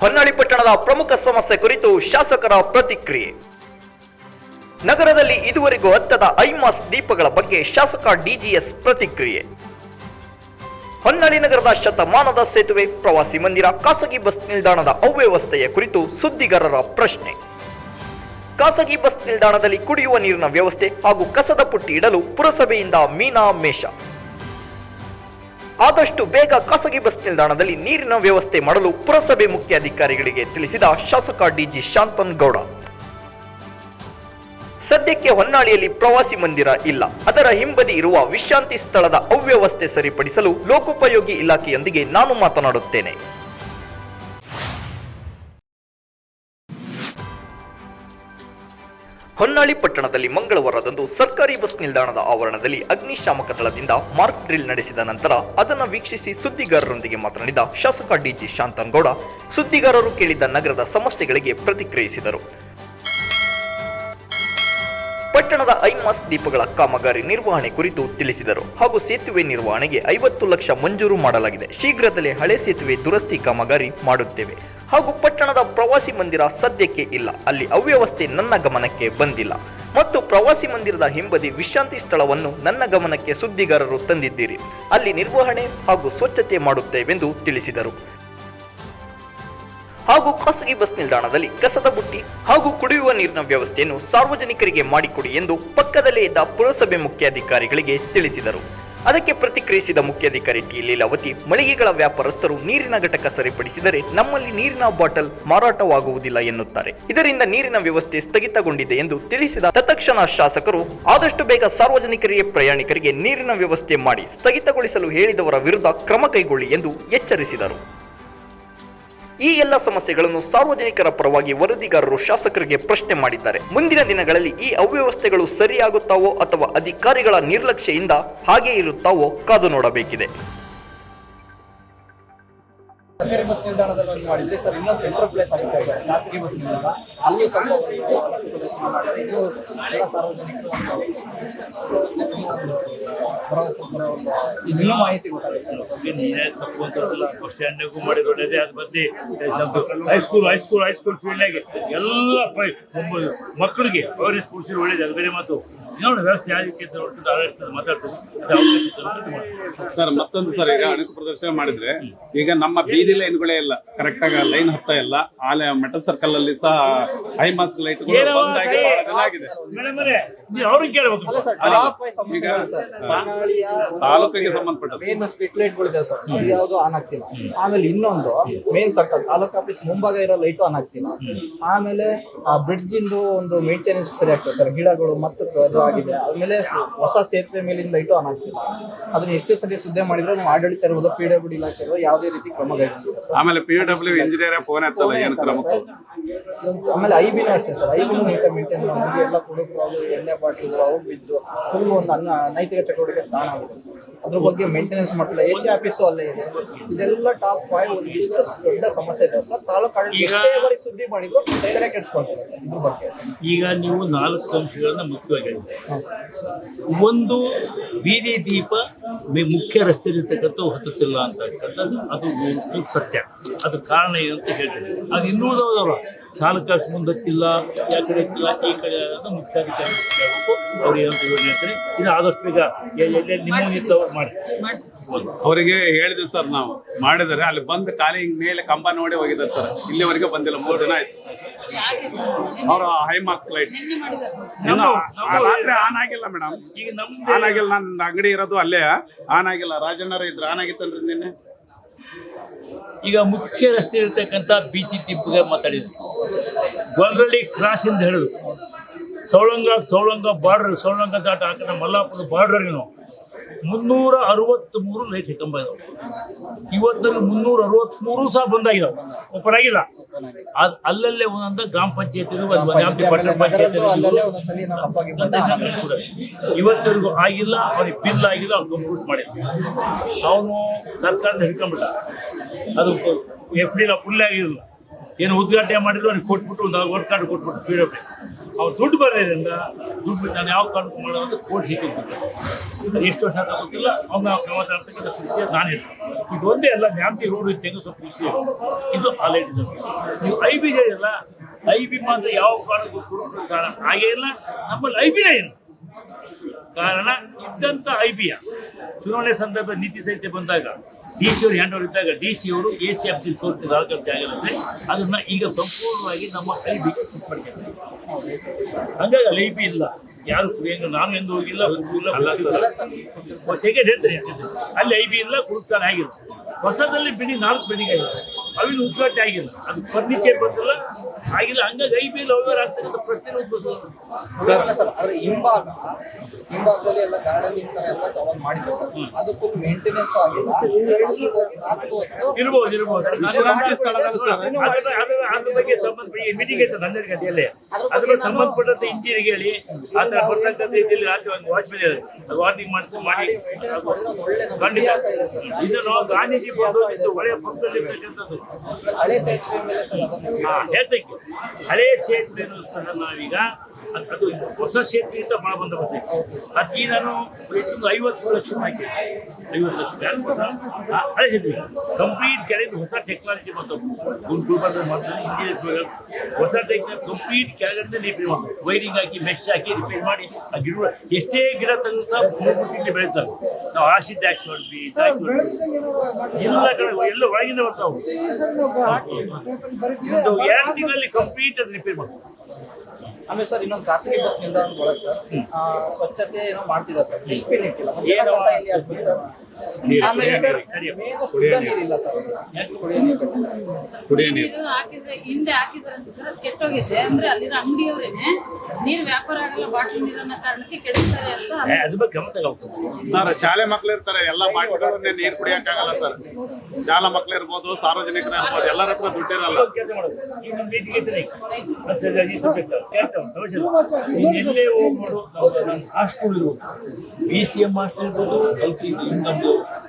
ಹೊನ್ನಾಳಿ ಪಟ್ಟಣದ ಪ್ರಮುಖ ಸಮಸ್ಯೆ ಕುರಿತು ಶಾಸಕರ ಪ್ರತಿಕ್ರಿಯೆ. ನಗರದಲ್ಲಿ ಇದುವರೆಗೂ ಹತ್ತದ ಐಮಾಸ್ ದೀಪಗಳ ಬಗ್ಗೆ ಶಾಸಕ ಡಿಜಿಎಸ್ ಪ್ರತಿಕ್ರಿಯೆ. ಹೊನ್ನಾಳಿ ನಗರದ ಶತಮಾನದ ಸೇತುವೆ ಪ್ರವಾಸಿ ಮಂದಿರ, ಖಾಸಗಿ ಬಸ್ ನಿಲ್ದಾಣದ ಅವ್ಯವಸ್ಥೆಯ ಕುರಿತು ಸುದ್ದಿಗಾರರ ಪ್ರಶ್ನೆ. ಖಾಸಗಿ ಬಸ್ ನಿಲ್ದಾಣದಲ್ಲಿ ಕುಡಿಯುವ ನೀರಿನ ವ್ಯವಸ್ಥೆ ಹಾಗೂ ಕಸದ ಪುಟ್ಟಿ ಇಡಲು ಪುರಸಭೆಯಿಂದ ಮೀನಾ ಮೇಷ. ಆದಷ್ಟು ಬೇಗ ಖಾಸಗಿ ಬಸ್ ನಿಲ್ದಾಣದಲ್ಲಿ ನೀರಿನ ವ್ಯವಸ್ಥೆ ಮಾಡಲು ಪುರಸಭೆ ಮುಖ್ಯಾಧಿಕಾರಿಗಳಿಗೆ ತಿಳಿಸಿದ ಶಾಸಕ ಡಿಜಿ ಶಾಂತನ್ ಗೌಡ. ಸದ್ಯಕ್ಕೆ ಹೊನ್ನಾಳಿಯಲ್ಲಿ ಪ್ರವಾಸಿ ಮಂದಿರ ಇಲ್ಲ. ಅದರ ಹಿಂಬದಿ ಇರುವ ವಿಶ್ರಾಂತಿ ಸ್ಥಳದ ಅವ್ಯವಸ್ಥೆ ಸರಿಪಡಿಸಲು ಲೋಕೋಪಯೋಗಿ ಇಲಾಖೆಯೊಂದಿಗೆ ನಾನು ಮಾತನಾಡುತ್ತೇನೆ. ಹೊನ್ನಾಳಿ ಪಟ್ಟಣದಲ್ಲಿ ಮಂಗಳವಾರದಂದು ಸರ್ಕಾರಿ ಬಸ್ ನಿಲ್ದಾಣದ ಆವರಣದಲ್ಲಿ ಅಗ್ನಿಶಾಮಕ ದಳದಿಂದ ಮಾರ್ಕ್ ಡ್ರಿಲ್ ನಡೆಸಿದ ನಂತರ ಅದನ್ನು ವೀಕ್ಷಿಸಿ ಸುದ್ದಿಗಾರರೊಂದಿಗೆ ಮಾತನಾಡಿದ ಶಾಸಕ ಡಿಜಿ ಶಾಂತನಗೌಡ ಸುದ್ದಿಗಾರರು ಕೇಳಿದ ನಗರದ ಸಮಸ್ಯೆಗಳಿಗೆ ಪ್ರತಿಕ್ರಿಯಿಸಿದರು. ಪಟ್ಟಣದ ಐಮಾಸ್ ದೀಪಗಳ ಕಾಮಗಾರಿ ನಿರ್ವಹಣೆ ಕುರಿತು ತಿಳಿಸಿದರು. ಹಾಗೂ ಸೇತುವೆ ನಿರ್ವಹಣೆಗೆ ಐವತ್ತು ಲಕ್ಷ ಮಂಜೂರು ಮಾಡಲಾಗಿದೆ. ಶೀಘ್ರದಲ್ಲೇ ಹಳೆ ಸೇತುವೆ ದುರಸ್ತಿ ಕಾಮಗಾರಿ ಮಾಡುತ್ತೇವೆ. ಹಾಗೂ ಪಟ್ಟಣದ ಪ್ರವಾಸಿ ಮಂದಿರ ಸದ್ಯಕ್ಕೆ ಇಲ್ಲ. ಅಲ್ಲಿ ಅವ್ಯವಸ್ಥೆ ನನ್ನ ಗಮನಕ್ಕೆ ಬಂದಿಲ್ಲ. ಮತ್ತು ಪ್ರವಾಸಿ ಮಂದಿರದ ಹಿಂಬದಿ ವಿಶ್ರಾಂತಿ ಸ್ಥಳವನ್ನು ನನ್ನ ಗಮನಕ್ಕೆ ಸುದ್ದಿಗಾರರು ತಂದಿದ್ದೀರಿ. ಅಲ್ಲಿ ನಿರ್ವಹಣೆ ಹಾಗೂ ಸ್ವಚ್ಛತೆ ಮಾಡುತ್ತೇವೆಂದು ತಿಳಿಸಿದರು. ಹಾಗೂ ಖಾಸಗಿ ಬಸ್ ನಿಲ್ದಾಣದಲ್ಲಿ ಕಸದ ಬುಟ್ಟಿ ಹಾಗೂ ಕುಡಿಯುವ ನೀರಿನ ವ್ಯವಸ್ಥೆಯನ್ನು ಸಾರ್ವಜನಿಕರಿಗೆ ಮಾಡಿಕೊಡಿ ಎಂದು ಪಕ್ಕದಲ್ಲೇ ಇದ್ದ ಪುರಸಭೆ ಮುಖ್ಯಾಧಿಕಾರಿಗಳಿಗೆ ತಿಳಿಸಿದರು. ಅದಕ್ಕೆ ಪ್ರತಿಕ್ರಿಯಿಸಿದ ಮುಖ್ಯಾಧಿಕಾರಿ ಟಿ. ಲೀಲಾವತಿ, ಮಳಿಗೆಗಳ ವ್ಯಾಪಾರಸ್ಥರು ನೀರಿನ ಘಟಕ ಸರಿಪಡಿಸಿದರೆ ನಮ್ಮಲ್ಲಿ ನೀರಿನ ಬಾಟಲ್ ಮಾರಾಟವಾಗುವುದಿಲ್ಲ ಎನ್ನುತ್ತಾರೆ. ಇದರಿಂದ ನೀರಿನ ವ್ಯವಸ್ಥೆ ಸ್ಥಗಿತಗೊಂಡಿದೆ ಎಂದು ತಿಳಿಸಿದ ತತ್ಕ್ಷಣ ಶಾಸಕರು, ಆದಷ್ಟು ಬೇಗ ಸಾರ್ವಜನಿಕರಿಗೆ ಪ್ರಯಾಣಿಕರಿಗೆ ನೀರಿನ ವ್ಯವಸ್ಥೆ ಮಾಡಿ ಸ್ಥಗಿತಗೊಳಿಸಲು ಹೇಳಿದವರ ವಿರುದ್ಧ ಕ್ರಮ ಕೈಗೊಳ್ಳಿ ಎಂದು ಎಚ್ಚರಿಸಿದರು. ಈ ಎಲ್ಲ ಸಮಸ್ಯೆಗಳನ್ನು ಸಾರ್ವಜನಿಕರ ಪರವಾಗಿ ವರದಿಗಾರರು ಶಾಸಕರಿಗೆ ಪ್ರಶ್ನೆ ಮಾಡಿದ್ದಾರೆ. ಮುಂದಿನ ದಿನಗಳಲ್ಲಿ ಈ ಅವ್ಯವಸ್ಥೆಗಳು ಸರಿಯಾಗುತ್ತಾವೋ ಅಥವಾ ಅಧಿಕಾರಿಗಳ ನಿರ್ಲಕ್ಷ್ಯದಿಂದ ಹಾಗೆ ಇರುತ್ತಾವೋ ಕಾದು ನೋಡಬೇಕಿದೆ. ಸರ್ಕಾರಿ ಬಸ್ ನಿಲ್ದಾಣದಲ್ಲಿ ಮಾಡಿದ್ರೆ ಸರ್ ಇನ್ನೊಂದು ಸೆಂಟ್ರಲ್ ಪ್ಲೇಸ್ ಆಗುತ್ತೆ ಇದೆ, ಖಾಸಗಿ ಬಸ್ ನಿಲ್ದಾಣ. ಅಲ್ಲಿ ಸಣ್ಣ ಪ್ರದರ್ಶನ ಮಾಡಿದ್ರೆ ಇನ್ನೂ ಮಾಹಿತಿ ಬಸ್ ಸ್ಟ್ಯಾಂಡ್ನಾಗೂ ಮಾಡಿದ್ರು ದೊಡ್ಡದೇ ಅದು ಬದಲಿ ಹೈಸ್ಕೂಲ್ ಹೈಸ್ಕೂಲ್ ಹೈಸ್ಕೂಲ್ ಫೀಲ್ಡ್ನಾಗೆ ಎಲ್ಲ ಮಕ್ಕಳಿಗೆ ಅವರೇ ಕೊಡಿಸಿದ್ರೆ ಒಳ್ಳೇದು, ಅದು ಬೇರೆ ಮಾತು. ನೋಡಿ ವ್ಯವಸ್ಥೆ ನೋಡ್ಕೊಂಡು ಮಾತಾಡ್ತೀವಿ. ಸರ್ ಮತ್ತೊಂದು ಸರ್ ಈಗ ಅಣಕು ಪ್ರದರ್ಶನ ಮಾಡಿದ್ರೆ ಈಗ ನಮ್ಮ ಬೀದಿ ಲೈನ್ಗಳೇ ಇಲ್ಲ ಕರೆಕ್ಟ್ ಆಗಿ ಲೈನ್ ಹತ್ತ ಇಲ್ಲ ಆಲೆ ಮೆಟಲ್ ಸರ್ಕಲ್ ಅಲ್ಲಿ ಸಹ ಹೈ ಮಾಸ್ಕ್ ಲೈಟ್ ಅವ್ರಿಗೆ ಕೇಳಬೇಕು. ತಾಲೂಕಿಗೆ ಸಂಬಂಧಪಟ್ಟ ಸ್ಟ್ರೀಟ್ ಸರ್. ಅದು ಯಾವುದು ಆನ್ ಆಗ್ತಿಲ್ಲ. ಆಮೇಲೆ ಇನ್ನೊಂದು ಮೇನ್ ಸರ್ಕಲ್ ತಾಲೂಕ್ ಆಫೀಸ್ ಮುಂಭಾಗ ಇರೋ ಲೈಟು ಆನ್ ಆಗ್ತಿಲ್ಲ. ಆಮೇಲೆ ಆ ಬ್ರಿಡ್ಜ್ ಇಂದು ಒಂದು ಮೇಂಟೆನೆನ್ಸ್ ಸರಿ ಆಗ್ತದೆ ಸರ್. ಗಿಡಗಳು ಮತ್ತು ಅದು ಆಗಿದೆ. ಆಮೇಲೆ ಹೊಸ ಸೇತುವೆ ಮೇಲಿಂದ ಲೈಟು ಆನ್ ಆಗ್ತಿಲ್ಲ ಅದನ್ನ ಎಷ್ಟು ಸರಿ ಸುದ್ದಿ ಮಾಡಿದ್ರು ನಾವು ಆಡಳಿತ ಇರ್ಬೋದು ಪಿ ಡಬ್ಲ್ಯೂ ಇಲಾಖೆ ಇರ್ಬೋದು ಯಾವುದೇ ರೀತಿ ಕ್ರಮ ಆಮೇಲೆ ಪಿ ಡಬ್ಲ್ಯೂ ಇಂಜಿನಿಯರ್ ಫೋನ್ ಹಚ್ಚಲ್ಲ ಏನು ಕ್ರಮ ಆಮೇಲೆ ಆಮೇಲೆ ಬಿನೂ ಅಷ್ಟೇ ಸರ್. ಐಬಿನೂ ನೀಟಾಗಿ ಮೇಂಟೈನ್ ಮಾಡಿ ಎಲ್ಲ ಕುಡುಕರು ಅದು ಎಣ್ಣೆ ಬಾಟ್ಲಿಗಳು ಅವು ಬಿದ್ದು ಫುಲ್ ಒಂದು ಅನ್ನ ನೈತಿಕ ಚಟುವಟಿಕೆ ತಾಣ ಆಗುತ್ತೆ ಸರ್. ಅದ್ರ ಬಗ್ಗೆ ಮೇಂಟೆನೆನ್ಸ್ ಮಾಡ್ತಿಲ್ಲ. ಎ ಸಿ ಆಫೀಸು ಅಲ್ಲೇ ಇದೆ. ಇದೆಲ್ಲ ಟಾಪ್ ಫೈವ್ ಒಂದು ಇಷ್ಟು ದೊಡ್ಡ ಸಮಸ್ಯೆ ಇದೆ ಸರ್. ತಾಲೂಕು ಆಡಳಿತ ಬಾರಿ ಸುದ್ದಿ ಮಾಡಿದ್ರು ತಲೆ ಕೆಡಿಸ್ಕೊಳ್ತಾರೆ ಸರ್ ಇದ್ರ ಬಗ್ಗೆ. ಈಗ ನೀವು ನಾಲ್ಕು ಅಂಶಗಳನ್ನ ಮುಖ್ಯವಾಗಿ ಹೇಳಿದ್ದೀರಿ. ಒಂದು ಬೀದಿ ದೀಪ ಮುಖ್ಯ ರಸ್ತೆಯಲ್ಲಿರ್ತಕ್ಕಂಥ ಹತ್ತುತ್ತಿಲ್ಲ ಅಂತಕ್ಕಂಥದ್ದು ಅದು ಒಂದು ಸತ್ಯ. ಅದು ಕಾರಣ ಏನು ಅಂತ ಹೇಳ್ತೀನಿ. ಅದು ಇನ್ನೂದವಲ್ಲ ನಾಲ್ಕು ವರ್ಷ ಮುಂದಕ್ಕಿಲ್ಲ ಯಾವ ಕಡೆ ಇಲ್ಲ ಈ ಕಡೆ ಅನ್ನೋದು ಮುಖ್ಯಾಧಿಕಾರಿ ಅವ್ರು ಏನಂತ ಯೋಜನೆ ಹೇಳ್ತಾರೆ. ಇದು ಆದಷ್ಟು ಬೇಗ ನಿಮ್ಮ ಮಾಡಿ. ಅವರಿಗೆ ಹೇಳಿದ್ವಿ ಸರ್ ನಾವು ಮಾಡಿದರೆ ಅಲ್ಲಿ ಬಂದು ಖಾಲಿ ಮೇಲೆ ಕಂಬ ನೋಡಿ ಹೋಗಿದ್ದಾರೆ ಸರ್. ಇಲ್ಲಿವರೆಗೆ ಬಂದಿಲ್ಲ. ಮೂರು ದಿನ ಆಯ್ತು. ಅವ್ರ ಹೈ ಮಾಸ್ಕ್ ಲೈಟ್ ರಾತ್ರಿ ಆನ್ ಆಗಿಲ್ಲ ಮೇಡಮ್ ಈಗ ನಮ್ದು ಆನ್ ಆಗಿಲ್ಲ ನನ್ನ ಅಂಗಡಿ ಇರೋದು ಅಲ್ಲೇ ಆನ್ ಆಗಿಲ್ಲ. ರಾಜಣ್ಣರ ಇದ್ರೆ ಆನ್ ಆಗಿತ್ತಲ್ರಿ ನಿನ್ನೆ? ಈಗ ಮುಖ್ಯ ರಸ್ತೆ ಇರ್ತಕ್ಕಂಥ ಬೀಚಿ ಟಿಪ್ಗೆ ಮಾತಾಡಿದ್ರು. ಗೊಲ್ರಳ್ಳಿ ಇಂದ ಹೇಳಿದ್ರು ಸೌಳಂಗ ಸೌಳಂಗ ಬಾರ್ಡರ್ ಸೌಳಂಗ ದಾಟ ಹಾಕಿದ್ರೆ ಮಲ್ಲಾಪುರ ಮಲ್ಲಾಪುರ ಬಾರ್ಡರ್ಗೇನು ಮುನ್ನೂರ ಅರವತ್ತ್ಮೂರು ಲೈಟ್ ಕಂಬ ಇದಾವೆ. ಇವತ್ತಿಗೆ ಮುನ್ನೂರ ಅರವತ್ತ್ಮೂರು ಸಹ ಬಂದಾಗಿದಾವೆ. ಓಪನ್ ಆಗಿಲ್ಲ. ಅದು ಅಲ್ಲಲ್ಲೇ ಒಂದೊಂದು ಗ್ರಾಮ ಪಂಚಾಯತಿ ಪಟ್ಟಣ ಪಂಚಾಯತ್ ಬಂದಾಗ ಆಗಿಲ್ಲ ಅವ್ರಿಗೆ ಬಿಲ್ ಆಗಿಲ್ಲ ಅವ್ರು ಕಂಪ್ಲೀಟ್ ಮಾಡಿಲ್ಲ. ಅವನು ಸರ್ಕಾರದ ಹಿಡ್ಕೊಂಡ್ಬಿಟ್ಟ. ಅದು ಎಫ್ ಡಿ ಫುಲ್ ಆಗಿರಲಿಲ್ಲ. ಏನು ಉದ್ಘಾಟನೆ ಮಾಡಿದ್ರು ಅವ್ರಿಗೆ ಕೊಟ್ಬಿಟ್ಟು ಒಂದು ವರ್ಕ್ ಕಾರ್ಡ್ ಕೊಟ್ಬಿಟ್ಟು ಪಿ ಡಬ್ಲ್ಯೂ ಅವ್ರು ದುಡ್ಡು ಬರೋದ್ರಿಂದ ದುಡ್ಡು ನಾನು ಯಾವ ಕಾರಣಕ್ಕೂ ಮಾಡೋದು ಕೋರ್ಟ್ ಹೀಗೆ ಎಷ್ಟು ವರ್ಷ ಅಂತ ಗೊತ್ತಿಲ್ಲ. ಅವ್ನ ಕ್ರಮ ತಗೊಳ್ತಕ್ಕಂಥ ನಾನೇ ಇದು ಒಂದೇ ಅಲ್ಲ ನ್ಯಾಮತಿ ರೋಡ್ ಸ್ವಲ್ಪ ಕೃಷಿ ಇದು ಅಲೈಟಿಸ್ ನೀವು ಐ ಬಿ ಇಲ್ಲ ಐ ಬಿ ಮಾತ್ರ ಯಾವ ಕಾರಣಕ್ಕೂ ಕೊಡೋದು ಕಾರಣ ಹಾಗೇ ಇಲ್ಲ, ನಮ್ಮಲ್ಲಿ ಐ ಬಿನೇ ಇಲ್ಲ. ಕಾರಣ ಇದ್ದಂಥ ಐ ಬಿಯ ಚುನಾವಣೆ ಸಂದರ್ಭ ನೀತಿ ಸಂಹಿತೆ ಬಂದಾಗ ಡಿ ಸಿ ಅವರು ಹ್ಯಾಂಡ್ ಓವರ್ ಇದ್ದಾಗ ಡಿ ಸಿ ಅವರು A C F the fourth ಆಳ್ಗತ್ತೆ ಆಗಿರುತ್ತೆ ಅದನ್ನ ಈಗ ಸಂಪೂರ್ಣವಾಗಿ ನಮ್ಮ ಐ ಬಿ ಮಾಡ್ಕೊಂಡಿದ್ದಾರೆ ಹಂಗಾಗಿ ಅಲ್ಲಿ ಬಿ ಇಲ್ಲ. ಯಾರು ಏನು ನಾನು ಎಂದು ಹೋಗಿಲ್ಲ ಕುಡಿಸಿಲ್ಲ. ಸೆಕೆಂಡ್ ಹೇಳ್ತೀನಿ. ಅಲ್ಲಿ ಐ ಬಿ ಇಲ್ಲ ಕುಡುಕ್ತಾನೆ ಆಗಿಲ್ಲ ಹೊಸದಲ್ಲಿ ಬಿಡಿ ನಾಲ್ಕು ಬಿಲ್ಡಿಂಗ್ ಆಗಿದೆ. ಅವಿನ ಉದ್ಘಾಟನೆ ಆಗಿಲ್ಲ. ಅದು ಫರ್ನಿಚರ್ ಬಂದಿಲ್ಲ ಆಗಿಲ್ಲ. ಹಂಗಾಗಿ ಐ ಪಿ ಎಲ್ ಅವ್ಯವಹಾರ ಆಗ್ತಕ್ಕಂಥ ಪ್ರಶ್ನೆ ಉದ್ಭವಿಸೋದು ಸರ್ ಆದ್ರೆ ಹಿಂಭಾಗ ಹಿಂಭಾಗದಲ್ಲಿ ಎಲ್ಲ ಗಾರ್ಡನಿಂಗ್ ತರ ಎಲ್ಲ ತಗೊಂಡ್ ಮಾಡಿದ್ರು ಸರ್. ಅದು ಫುಲ್ ಮೇಂಟೆನೆನ್ಸ್ ಆಗಿಲ್ಲ. ಅಲ್ಲಿ ಹೋಗಿ ರಾತ್ರಿ ಹೊತ್ತು ಇರ್ಬೋದು ಇರ್ಬೋದು. ಅದರ ಬಗ್ಗೆ ಮೀಟಿಂಗ್ ಇರ್ತದೆ ಹನ್ನೆರಡು ಗಂಟೆಯಲ್ಲಿ ಅದ್ರ ಬಗ್ಗೆ ಸಂಬಂಧಪಟ್ಟಂತ ಇಂಜಿನಿಯರ್ ಹೇಳಿ ಆ ಥರ ಬರ್ತಕ್ಕಂಥ ರೀತಿಯಲ್ಲಿ ರಾತ್ರಿ ಒಂದು ವಾಚ್ಮೆನ್ ಹೇಳಿ. ವಾರ್ನಿಂಗ್ ಮಾಡ್ಕೊಂಡು ಮಾಡಿ ಖಂಡಿತ. ಇದನ್ನು ಗಾಂಧೀಜಿ ಬಂದು ಒಳ್ಳೆಯ ಪಕ್ಕದಲ್ಲಿ ಅದನ್ನ ಹೇಳ್ತಕ್ಕೆ ಹಳೆ ಸೇತುವೆನೂ ಸಹ ನಾವೀಗ ಅದ್- ಹೊಸ ಸೇತುವೆಯಿಂದ ಭಾಳ ಬಂದ ಬಸ್ ಅದಕ್ಕೆ ನಾನು ಹೆಚ್ಚು ಐವತ್ತು ಲಕ್ಷ ಹಾಕಿ. ಐವತ್ತು ಲಕ್ಷ ಯಾರು ಹೊಸ ಹಳೆ ಸೇತುವೆ. ಕಂಪ್ಲೀಟ್ ಕೆಳಗೆ ಹೊಸ ಟೆಕ್ನಾಲಜಿ ಬಂದವು ಬರ್ತದೆ ಮಾಡ್ತಾರೆ ಇಂಜಿನಿಯರ್ ಹೊಸ ಟೆಕ್ನಾಲಜಿ ಕಂಪ್ಲೀಟ್ ಕೆಳಗಡೆ ರಿಪೇರ್ ಮಾಡಿ ವೈರಿಂಗ್ ಹಾಕಿ ಮೆಶ್ ಹಾಕಿ ರಿಪೇರ್ ಮಾಡಿ ಆ ಗಿಡ ಎಷ್ಟೇ ಗಿಡ ತೆಗೆದು ಸಹ ಮೂರು ತಿಂಗಳು ಬೆಳೀತಾರೆ ನಾವು ಆಸಿಡ್ ಆಕ್ಸ್ ನೋಡಿದ್ವಿ ಎಲ್ಲ ಕಡೆ ಎಲ್ಲ ಒಳಗಿಂದ ಬರ್ತಾವೆ. ಒಂದು ಎರಡು ತಿಂಗಳಲ್ಲಿ ಕಂಪ್ಲೀಟ್ ಅದು ರಿಪೇರ್ ಮಾಡ್ತಾರೆ ಆಮೇಲೆ ಸರ್ ಇನ್ನೊಂದು ಖಾಸಗಿ ಬಸ್ ನಿಲ್ದಾಣ ಒಳಗೆ ಸರ್ ಸ್ವಚ್ಛತೆ ಏನೋ ಮಾಡ್ತಿದ್ದಾರೆ ಸರ್. ಡಸ್ಟ್ಬಿನ್ ಇಟ್ಟಿಲ್ಲ. ಸರ್? ಸರ್ ಮೇನ್ ಶುದ್ಧ ನೀರಿಲ್ಲ ಸರ್. ಕುಡಿಯೋ ನೀರು. ಕುಡಿಯೋ ನೀರು. ನೀರು ಹಾಕಿದ್ರೆ ಹಿಂದೆ ಹಾಕಿದ್ರಂತೆ ಸರ್ ಅದು ಕೆಟ್ಟೋಗಿದೆ. ಅಂದ್ರೆ ಅಲ್ಲಿರೋ ಅಂಗಡಿಯವರೇನೆ ನೀರು ವ್ಯಾಪಾರ ಆಗಲ್ಲ ಬಾಟ್ಲಿ ನೀರು ಅನ್ನೋ ಕಾರಣಕ್ಕೆ ಕೆಡಿಸ್ತಾರೆ ಅಂತ ಏ, ಅದ್ರ ಬಗ್ಗೆ ಸರ್ ಶಾಲೆ ಮಕ್ಳು ಇರ್ತಾರೆ ಎಲ್ಲ ಮಾಡಿ ನೀರು ಕುಡಿಯಕ್ಕಾಗಲ್ಲ ಸರ್. ಶಾಲಾ ಮಕ್ಳು ಇರ್ಬೋದು ಸಾರ್ವಜನಿಕರು ಇರ್ಬೋದು ಎಲ್ಲರ ಹತ್ರ ದುಡ್ಡಿರಲ್ಲ. ಹಾಸ್ಟೆಲ್ ಇರ್ಬೋದು ಬಿ ಸಿ ಎಂ ಹಾಸ್ಟೆಲ್ ಇರ್ಬೋದು ಎಲ್ ಪಿ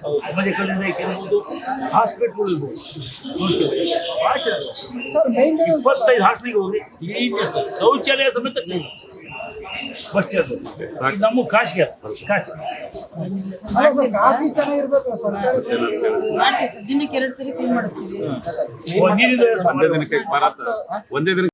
ಅಹ್, ಸಮಾಜ ಕಲ್ಯಾಣ ಇಲಾಖೆ ಇರ್ಬೋದು ಹಾಸ್ಪಿಟ್ಲ್ ಇರ್ಬೋದು. ನೋಡ್ತೀವಿ. ಭಾಳ ಚೆನ್ನಾಗಿದೆ. ಇಪ್ಪತ್ತೈದು ಹಾಸ್ಟೆಲ್ಗೆ ಹೋಗ್ರಿ ಶೌಚಾಲಯ ಸಮೇತ. ಫಸ್ಟ್ ಅದು ಇದು ನಮ್ಮ ಖಾಸಗಿ ಖಾಸಗಿ. ದಿನಕ್ಕೆ ಎರಡು ಸರಿ ಕ್ಲೀನ್ ಮಾಡಿಸ್ತೀವಿ. ಒಂದೇ ದಿನಕ್ಕೆ ಒಂದೇ ದಿನ